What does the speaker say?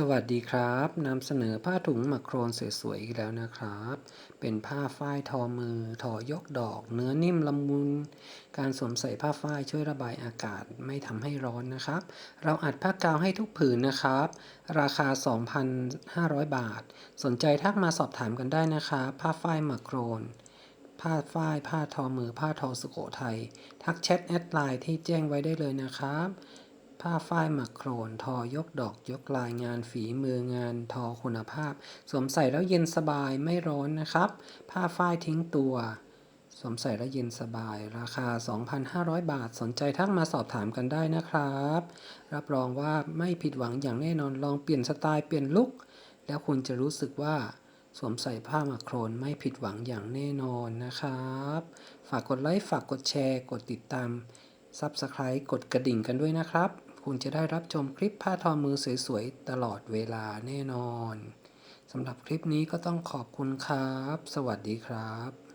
สวัสดีครับนำเสนอผ้าถุงหมักโครนสวยๆอีกแล้วนะครับ เป็นผ้าฝ้ายทอมือทอยกดอก เนื้อนิ่มละมุนการสวมใส่ผ้าฝ้ายช่วยระบายอากาศไม่ทำให้ร้อนนะครับ เราอัดผ้ากาวให้ทุกผืนนะครับ ราคา 2,500 บาท สนใจทักมาสอบถามกันได้นะครับ ผ้าฝ้ายหมักโครนผ้าฝ้ายผ้าทอมือผ้าทอสุโขทัยทักแชทแอดไลน์ที่แจ้งไว้ได้เลยนะครับ ผ้าฝ้ายหมักโครน ทอยกดอกยกลายงานฝีมืองานทอคุณภาพ สวมใส่แล้วเย็นสบายไม่ร้อนนะครับ ผ้าฝ้ายทิ้งตัว สวมใส่แล้วเย็นสบาย ราคา 2,500 บาทสนใจทักมาสอบถามกันได้นะครับ รับรองว่าไม่ผิดหวังอย่างแน่นอนลองเปลี่ยนสไตล์เปลี่ยนลุคแล้วคุณจะรู้สึกว่าสวมใส่ผ้ามักโครนไม่ผิดหวังอย่างแน่นอนนะครับ ฝากกดไลค์ ฝากกดแชร์ กดติดตาม Subscribe กดกระดิ่งกันด้วยนะครับ คุณจะได้รับชมคลิปผ้าทอมือสวยๆ ตลอดเวลาแน่นอน สำหรับคลิปนี้ก็ต้องขอบคุณครับ สวัสดีครับ